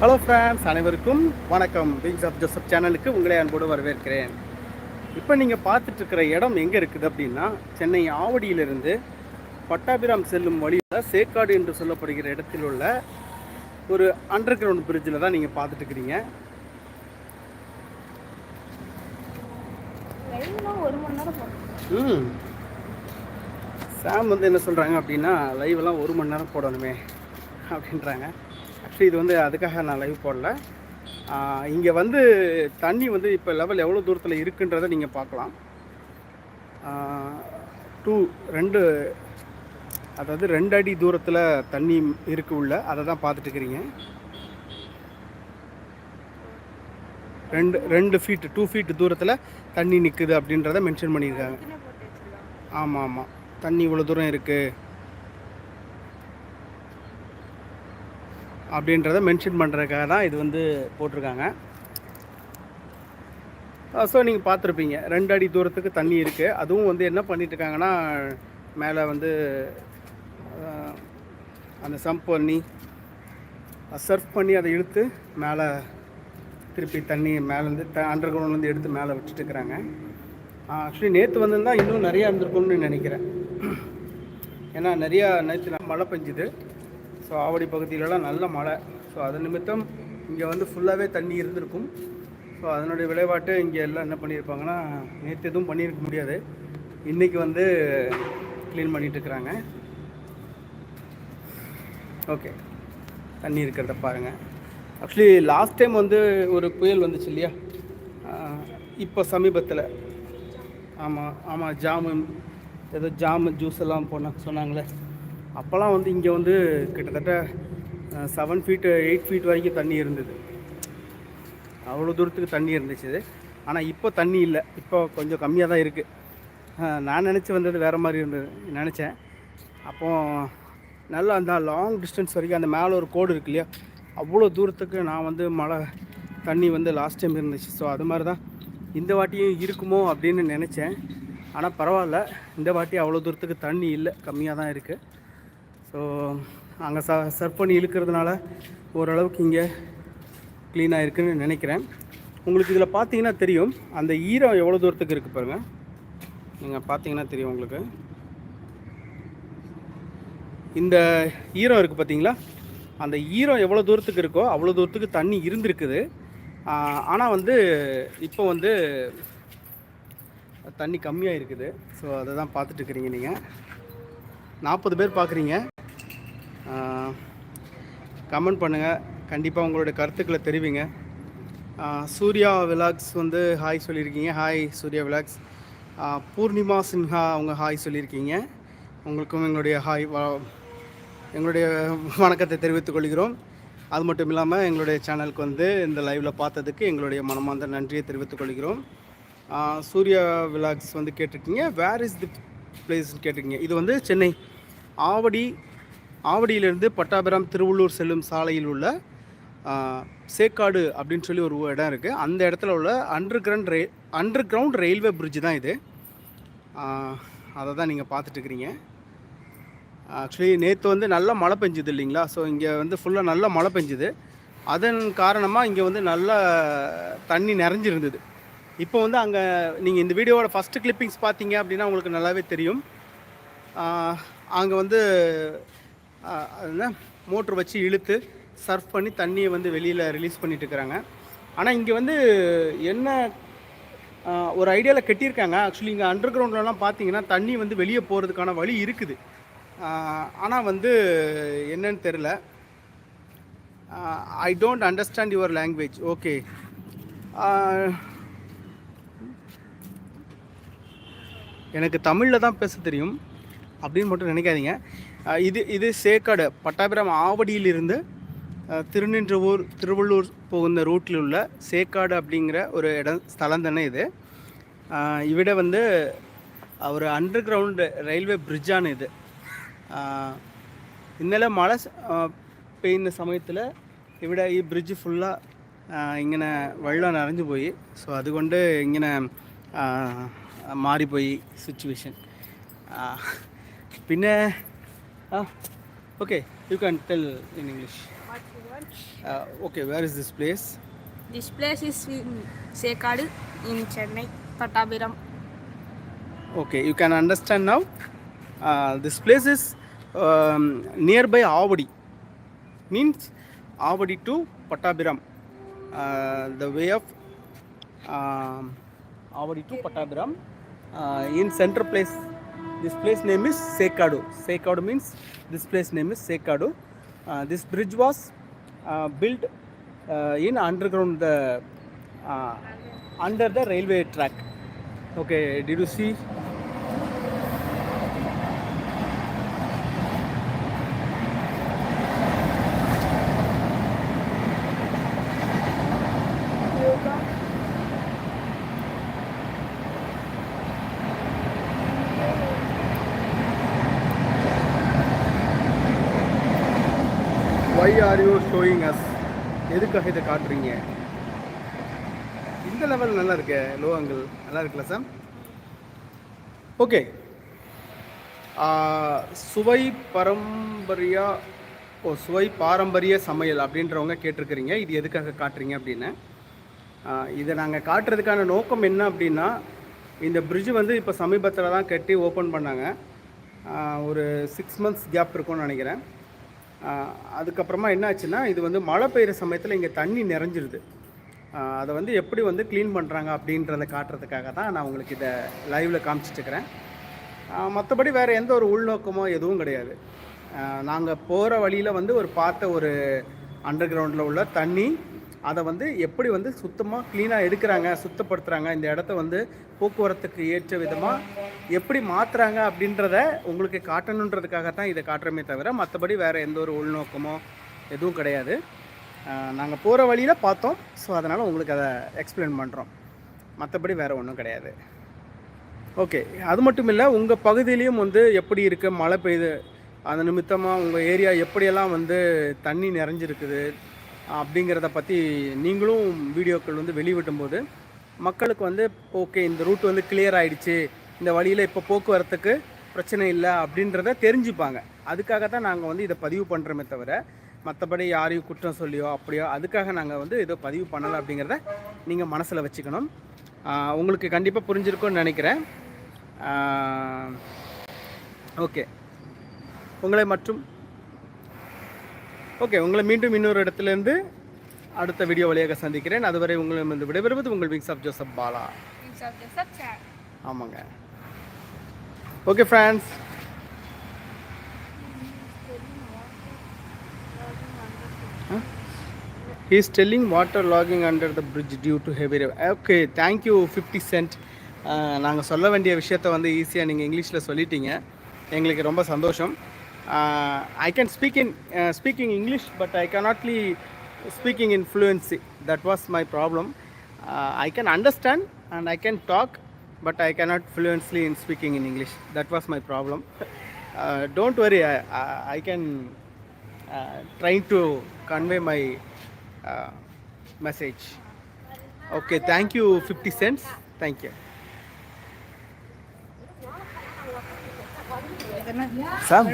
Hello friends அனைவருக்கும் வணக்கம். Wings of Joseph சேனலுக்கு உங்களை அன்போடு வரவேற்கிறேன். இப்போ நீங்கள் பார்த்துட்டு இருக்கிற இடம் எங்கே இருக்குது அப்படின்னா சென்னை ஆவடியிலிருந்து பட்டாபிராம் செல்லும் வழியில் சேக்காடு என்று சொல்லப்படுகிற இடத்தில் உள்ள ஒரு அண்டர் கிரவுண்ட் பிரிட்ஜில் தான் நீங்கள் பார்த்துட்டு இருக்கிறீங்க லைவ்லாம் ஒரு மணி நேரம் போகும். ம். சாம் வந்து என்ன சொல்கிறாங்க அப்படின்னா லைவெல்லாம் ஒரு மணி நேரம் போடணுமே அப்படின்றாங்க. ஆக்சுவலி இது வந்து அதுக்காக நான் லைவ் போடல. இங்கே வந்து தண்ணி வந்து இப்போ லெவல் எவ்வளோ தூரத்தில் இருக்குன்றதை நீங்கள் பார்க்கலாம். டூ ரெண்டு அதாவது ரெண்டு அடி தூரத்தில் தண்ணி இருக்கு உள்ள அதை தான் பார்த்துட்டு இருக்கிறீங்க. ரெண்டு ரெண்டு ஃபீட் டூ ஃபீட் தூரத்தில் தண்ணி நிற்குது அப்படின்றத மென்ஷன் பண்ணியிருக்காங்க. ஆமாம் ஆமாம் தண்ணி இவ்வளோ தூரம் இருக்குது அப்படின்றத மென்ஷன் பண்ணுறதுக்காக தான் இது வந்து போட்டிருக்காங்க. ஸோ நீங்கள் பார்த்துருப்பீங்க. ரெண்டு அடி தூரத்துக்கு தண்ணி இருக்குது அதுவும் வந்து என்ன பண்ணிட்டுருக்காங்கன்னா மேலே வந்து அந்த சம்ப் பண்ணி சர்ஃப் பண்ணி அதை இழுத்து மேலே திருப்பி தண்ணி மேலேருந்து த அண்டர் கிரவுண்ட்லேருந்து எடுத்து மேலே வச்சுட்டுருக்குறாங்க. ஆக்சுவலி நேற்று வந்திருந்தால் இன்னும் நிறையா இருந்திருக்கும்னு நினைக்கிறேன். ஏன்னா நிறையா நேற்று மழை பெஞ்சுது. ஸோ ஆவடி பகுதியிலலாம் நல்ல மழை. ஸோ அது நிமித்தம் இங்கே வந்து ஃபுல்லாகவே தண்ணி இருந்திருக்கும். ஸோ அதனுடைய விளைவாட்டு இங்கே எல்லாம் என்ன பண்ணியிருப்பாங்கன்னா நேற்று எதுவும் பண்ணியிருக்க முடியாது. இன்றைக்கி வந்து க்ளீன் பண்ணிகிட்ருக்குறாங்க ஓகே தண்ணி இருக்கிறத பாருங்கள் ஆக்சுவலி லாஸ்ட் டைம் வந்து ஒரு புயல் வந்துச்சு இல்லையா? இப்போ சமீபத்தில். ஆமாம் ஆமாம் ஜாமு ஏதோ ஜாமு ஜூஸ் எல்லாம் போன சொன்னாங்களே. அப்போல்லாம் வந்து இங்கே வந்து கிட்டத்தட்ட செவன் ஃபீட்டு எயிட் ஃபீட் வரைக்கும் தண்ணி இருந்தது. அவ்வளோ தூரத்துக்கு தண்ணி இருந்துச்சு ஆனால் இப்போ தண்ணி இல்லை. இப்போ கொஞ்சம் கம்மியாக தான் இருக்குது நான் நினச்சி வந்தது வேறு மாதிரி இருந்தது நினச்சேன். அப்போது நல்லா அந்த லாங் டிஸ்டன்ஸ் வரைக்கும் அந்த மேலே ஒரு கோடு இருக்கு இல்லையா? அவ்வளோ தூரத்துக்கு நான் வந்து மழை தண்ணி வந்து லாஸ்ட் டைம் இருந்துச்சு. ஸோ அது மாதிரி தான் இந்த வாட்டியும் இருக்குமோ அப்படின்னு நினச்சேன். ஆனால் பரவாயில்ல. இந்த வாட்டி அவ்வளோ தூரத்துக்கு தண்ணி இல்லை. கம்மியாக தான் இருக்குது ஸோ அங்கே ச சர்வ் பண்ணி இழுக்கிறதுனால ஓரளவுக்கு இங்கே க்ளீனாக இருக்குன்னு நினைக்கிறேன். உங்களுக்கு இதில் பார்த்தீங்கன்னா தெரியும். அந்த ஈரம் எவ்வளோ தூரத்துக்கு இருக்குது பாருங்கள் நீங்கள் பார்த்தீங்கன்னா தெரியும் உங்களுக்கு. இந்த ஈரம் இருக்குது பார்த்தீங்களா அந்த ஈரம் எவ்வளோ தூரத்துக்கு இருக்கோ அவ்வளோ தூரத்துக்கு தண்ணி இருந்திருக்குது. ஆனால் வந்து இப்போ வந்து தண்ணி கம்மியாக இருக்குது ஸோ அதை தான் பார்த்துட்டு இருக்கிறீங்க நீங்கள் நாற்பது பேர் பார்க்குறீங்க கமெண்ட் பண்ணுங்கள் கண்டிப்பாக உங்களுடைய கருத்துக்களை தெரிவிங்க. சூர்யா விலாக்ஸ் வந்து ஹாய் சொல்லியிருக்கீங்க. Hi Surya vlogs. Purnima Sinha அவங்க ஹாய் சொல்லியிருக்கீங்க. உங்களுக்கும் எங்களுடைய ஹாய் எங்களுடைய வணக்கத்தை தெரிவித்துக் கொள்கிறோம். அது மட்டும் இல்லாமல் எங்களுடைய சேனலுக்கு வந்து இந்த லைவில் பார்த்ததுக்கு எங்களுடைய மனமார்ந்த நன்றியை தெரிவித்துக் கொள்கிறோம். சூர்யா விலாக்ஸ் வந்து கேட்டிருக்கீங்க வேர் இஸ் தி பிளேஸ்ன்னு கேட்டிருக்கீங்க இது வந்து சென்னை. ஆவடி ஆவடியிலிருந்து பட்டாபிராம் திருவள்ளூர் செல்லும் சாலையில் உள்ள சேக்காடு அப்படின்னு சொல்லி ஒரு இடம் இருக்குது அந்த இடத்துல உள்ள அண்டர் கிரவுண்ட் ரே அண்டர் கிரவுண்ட் ரயில்வே பிரிட்ஜ் தான் இது. அதை தான் நீங்கள் பார்த்துட்டு இருக்கிறீங்க. ஆக்சுவலி நேற்று வந்து நல்லா மழை பெஞ்சுது இல்லைங்களா? ஸோ இங்கே வந்து ஃபுல்லாக நல்லா மழை பெஞ்சுது. அதன் காரணமாக இங்கே வந்து நல்லா தண்ணி நிறைஞ்சிருந்தது. இப்போ வந்து அங்கே நீங்கள் இந்த வீடியோவோட ஃபஸ்ட்டு கிளிப்பிங்ஸ் பார்த்தீங்க அப்படின்னா உங்களுக்கு நல்லாவே தெரியும். அங்கே வந்து அதில் அது என்ன மோட்ரு வச்சு இழுத்து சர்ஃப் பண்ணி தண்ணியை வந்து வெளியில் ரிலீஸ் பண்ணிட்டு இருக்கிறாங்க ஆனால் இங்கே வந்து என்ன ஒரு ஐடியாவில் கட்டியிருக்காங்க. ஆக்சுவலி இங்கே அண்டர் கிரவுண்ட்லலாம் பார்த்தீங்கன்னா தண்ணி வந்து வெளியே போகிறதுக்கான வழி இருக்குது. ஆனால் வந்து என்னன்னு தெரில I don't understand your language okay எனக்கு தமிழில் தான் பேச தெரியும். அப்படின்னு மட்டும் நினைக்காதீங்க. இது இது சேக்காடு பட்டாபிராம் ஆவடியிலிருந்து ஆஹ் திருநின்றவூர் திருவள்ளூர் போகிற ரூட்டில் உள்ள சேக்காடு அப்படிங்கிற ஒரு இடம் ஸ்தலம் தானே இது ஆஹ் இவிட வந்து ஒரு அண்டர் கிரவுண்டு ரயில்வே பிரிட்ஜான இது ஆஹ் ഇന്നലെ മഴ സ- ആ, പെയ്യുന്ന സമയത്തിൽ ഇവിടെ ഈ ബ്രിഡ്ജ് ഫുള്ള് ഇങ്ങനെ വെള്ളം നിറഞ്ഞു പോയി സോ അതുകൊണ്ട് ഇങ്ങനെ ആ, മാറിപ്പോയി സിറ്റുവേഷൻ പിന്നെ Ah, okay, you can tell in English. What you want? Uh, okay, where is this place? This place is in Sekadu in Chennai, Patabiram. Okay, you can understand now. Uh, this place is um, nearby Avadi. Means Avadi to Patabiram. Uh, the way of um, Avadi to Patabiram uh, in center place this place name is Sekadu. Sekadu means this place name is Sekadu. Uh, this bridge was uh, built uh, in underground the uh, under the railway track. Okay, did you see why are you showing us எதுக்காக இதை காட்டுறீங்க? இந்த level நல்லா இருக்கு low angle நல்லா இருக்குல்ல sir okay சுவை பரம்பரியா ஓ சுவை பாரம்பரிய சமையல் அப்படின்றவங்க கேட்டிருக்கிறீங்க. இது எதுக்காக காட்டுறீங்க அப்படின்னு? இதை நாங்கள் காட்டுறதுக்கான நோக்கம் என்ன அப்படின்னா இந்த பிரிட்ஜ் வந்து இப்போ சமீபத்தில் தான் கட்டி ஓப்பன் பண்ணாங்க. ஒரு சிக்ஸ் மந்த்ஸ் கேப் இருக்கும்னு நினைக்கிறேன். அதுக்கப்புறமா என்னாச்சுன்னா இது வந்து மழை பெய்கிற சமயத்தில் இங்கே தண்ணி நிறைஞ்சிருது. அதை வந்து எப்படி வந்து க்ளீன் பண்ணுறாங்க அப்படின்றத காட்டுறதுக்காக தான் நான் உங்களுக்கு இதை லைவில் காமிச்சிட்ருக்கிறேன் மற்றபடி வேறு எந்த ஒரு உள்நோக்கமோ எதுவும் கிடையாது. நாங்கள் போகிற வழியில் வந்து ஒரு பார்த்த ஒரு அண்டர் கிரவுண்டில் உள்ள தண்ணி அதை வந்து எப்படி வந்து சுத்தமாக க்ளீனாக எடுக்கிறாங்க சுத்தப்படுத்துகிறாங்க இந்த இடத்த வந்து போக்குவரத்துக்கு ஏற்ற விதமாக எப்படி மாற்றுறாங்க அப்படின்றத உங்களுக்கு காட்டணுன்றதுக்காக தான் இதை காட்டுறமே தவிர மற்றபடி வேறு எந்த ஒரு உள்நோக்கமோ எதுவும் கிடையாது. நாங்கள் போகிற வழியில் பார்த்தோம். ஸோ அதனால் உங்களுக்கு அதை எக்ஸ்பிளைன் பண்ணுறோம் மற்றபடி வேறு ஒன்றும் கிடையாது. ஓகே அது மட்டும் இல்லை உங்கள் பகுதியிலையும் வந்து எப்படி இருக்குது மழை பெய்யுது அது நிமித்தமாக உங்கள் ஏரியா எப்படியெல்லாம் வந்து தண்ணி நிறைஞ்சிருக்குது? அப்படிங்கிறத பற்றி நீங்களும் வீடியோக்கள் வந்து வெளிவிடும்போது மக்களுக்கு வந்து ஓகே இந்த ரூட் வந்து கிளியர் ஆகிடுச்சு இந்த வழியில் இப்போ போக்குவரத்துக்கு பிரச்சனை இல்லை அப்படின்றத தெரிஞ்சுப்பாங்க. அதுக்காக தான் நாங்கள் வந்து இதை பதிவு பண்ணுறோமே தவிர மற்றபடி யாரையும் குற்றம் சொல்லியோ அப்படியோ அதுக்காக நாங்கள் வந்து இதை பதிவு பண்ணலை அப்படிங்கிறத நீங்கள் மனசில் வச்சுக்கணும். உங்களுக்கு கண்டிப்பாக புரிஞ்சிருக்கும்னு நினைக்கிறேன். ஓகே. உங்களை மற்றும் ஓகே உங்களை மீண்டும் இன்னொரு இடத்துலேருந்து அடுத்த வீடியோ வழியாக சந்திக்கிறேன். அதுவரை உங்களிடமிருந்து விடைபெறுவது உங்கள் விங்ஸ் ஆஃப் ஜோசப் பாலா. ஆமாங்க. Okay friends he is telling water logging under the bridge due to heavy rain. Okay thank you fifty cent நாங்கள் சொல்ல வேண்டிய விஷயத்த வந்து ஈஸியாக நீங்கள் இங்கிலீஷில் சொல்லிட்டீங்க. எங்களுக்கு ரொம்ப சந்தோஷம். Uh, I can speak in uh, speaking English, but I cannot speaking in fluency. That was my problem. Uh, I can understand and I can talk, but I cannot fluently in speaking in English. That was my problem. Uh, don't worry, I, I, I can uh, trying to convey my uh, message. Okay, thank you, 50 cents. Thank you. 三。